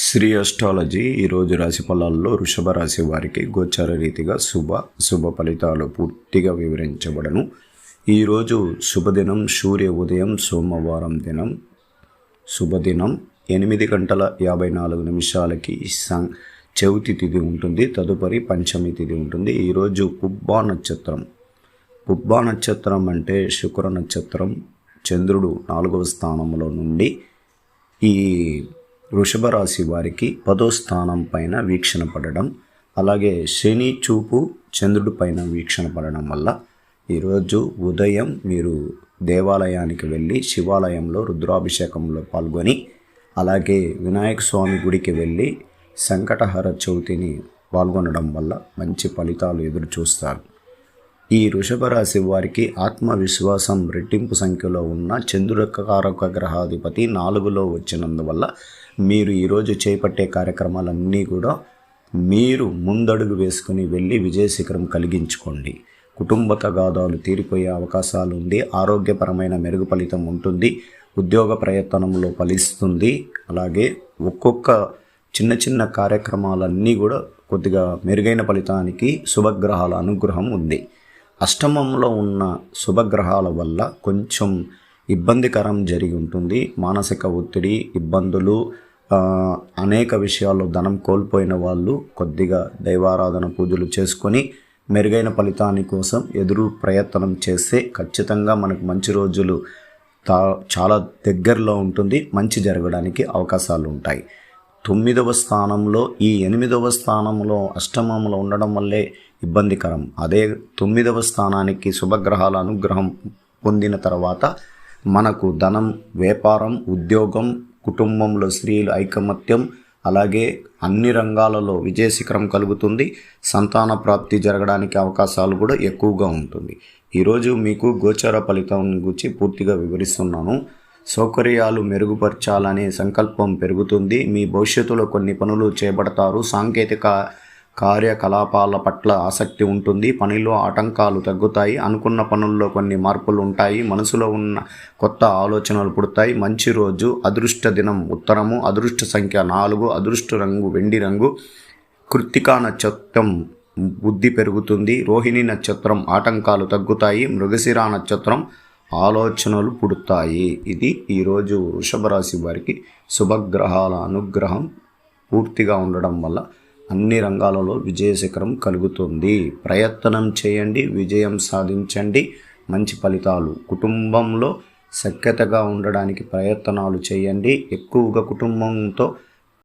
Shri astrology ఈరోజు రాశి ఫలాల్లో వృషభ రాశి వారికి గోచార రీతిగా శుభ శుభ ఫలితాలు పూర్తిగా వివరించబడను. ఈరోజు శుభదినం సూర్య ఉదయం సోమవారం దినం. శుభదినం ఎనిమిది గంటల యాభై నాలుగు నిమిషాలకి సం చవితి తిథి ఉంటుంది. తదుపరి పంచమి తిథి ఉంటుంది. ఈరోజు పుబ్బా నక్షత్రం. పుబ్బా నక్షత్రం అంటే శుక్ర నక్షత్రం. చంద్రుడు నాలుగవ స్థానంలో నుండి ఈ వృషభ రాశి వారికి పదో స్థానం పైన వీక్షణ పడడం అలాగే శని చూపు చంద్రుడి పైన వీక్షణ పడడం వల్ల ఈరోజు ఉదయం మీరు దేవాలయానికి వెళ్ళి శివాలయంలో రుద్రాభిషేకంలో పాల్గొని అలాగే వినాయక స్వామి గుడికి వెళ్ళి సంకటహర చవితిని పాల్గొనడం వల్ల మంచి ఫలితాలు ఎదురు చూస్తారు. ఈ వృషభ రాశి వారికి ఆత్మవిశ్వాసం రెట్టింపు సంఖ్యలో ఉన్న చంద్రుడకారక గ్రహాధిపతి నాలుగులో వచ్చినందువల్ల మీరు ఈరోజు చేపట్టే కార్యక్రమాలన్నీ కూడా మీరు ముందడుగు వేసుకుని వెళ్ళి విజయశిఖరం కలిగించుకోండి. కుటుంబ తగాదాలు తీరిపోయే అవకాశాలు ఉంది ఆరోగ్యపరమైన మెరుగు ఫలితం ఉంటుంది ఉద్యోగ ప్రయత్నంలో ఫలిస్తుంది. అలాగే ఒక్కొక్క చిన్న చిన్న కార్యక్రమాలన్నీ కూడా కొద్దిగా మెరుగైన ఫలితానికి శుభగ్రహాల అనుగ్రహం ఉంది. అష్టమంలో ఉన్న శుభగ్రహాల వల్ల కొంచెం ఇబ్బందికరం జరిగి ఉంటుంది. మానసిక ఒత్తిడి ఇబ్బందులు అనేక విషయాల్లో ధనం కోల్పోయిన వాళ్ళు కొద్దిగా దైవారాధన పూజలు చేసుకొని మెరుగైన ఫలితాన్ని కోసం ఎదురు ప్రయత్నం చేస్తే ఖచ్చితంగా మనకు మంచి రోజులు తా చాలా దగ్గరలో ఉంటుంది. మంచి జరగడానికి అవకాశాలు ఉంటాయి. తొమ్మిదవ స్థానంలో ఈ ఎనిమిదవ స్థానంలో అష్టమంలో ఉండడం వల్లే ఇబ్బందికరం. అదే తొమ్మిదవ స్థానానికి శుభగ్రహాల అనుగ్రహం పొందిన తర్వాత మనకు ధనం వ్యాపారం ఉద్యోగం కుటుంబంలో స్త్రీలు ఐకమత్యం అలాగే అన్ని రంగాలలో విజయశిఖరం కలుగుతుంది. సంతాన ప్రాప్తి జరగడానికి అవకాశాలు కూడా ఎక్కువగా ఉంటుంది. ఈరోజు మీకు గోచర ఫలితం గురించి పూర్తిగా వివరిస్తున్నాను. సౌకర్యాలు మెరుగుపరచాలనే సంకల్పం పెరుగుతుంది. మీ భవిష్యత్తులో కొన్ని పనులు చేపడతారు. సాంకేతిక కార్యకలాపాల పట్ల ఆసక్తి ఉంటుంది. పనిలో ఆటంకాలు తగ్గుతాయి. అనుకున్న పనుల్లో కొన్ని మార్పులు ఉంటాయి. మనసులో ఉన్న కొత్త ఆలోచనలు పుడతాయి. మంచి రోజు అదృష్ట దినం ఉత్తరము అదృష్ట సంఖ్య నాలుగు అదృష్ట రంగు వెండి రంగు. కృత్తికా నక్షత్రం బుద్ధి పెరుగుతుంది. రోహిణి నక్షత్రం ఆటంకాలు తగ్గుతాయి. మృగశిర నక్షత్రం ఆలోచనలు పుడతాయి. ఇది ఈరోజు వృషభ రాశి వారికి శుభగ్రహాల అనుగ్రహం పూర్తిగా ఉండడం వల్ల అన్ని రంగాలలో విజయశిఖరం కలుగుతుంది. ప్రయత్నం చేయండి విజయం సాధించండి. మంచి ఫలితాలు. కుటుంబంలో సఖ్యతగా ఉండడానికి ప్రయత్నాలు చేయండి. ఎక్కువగా కుటుంబంతో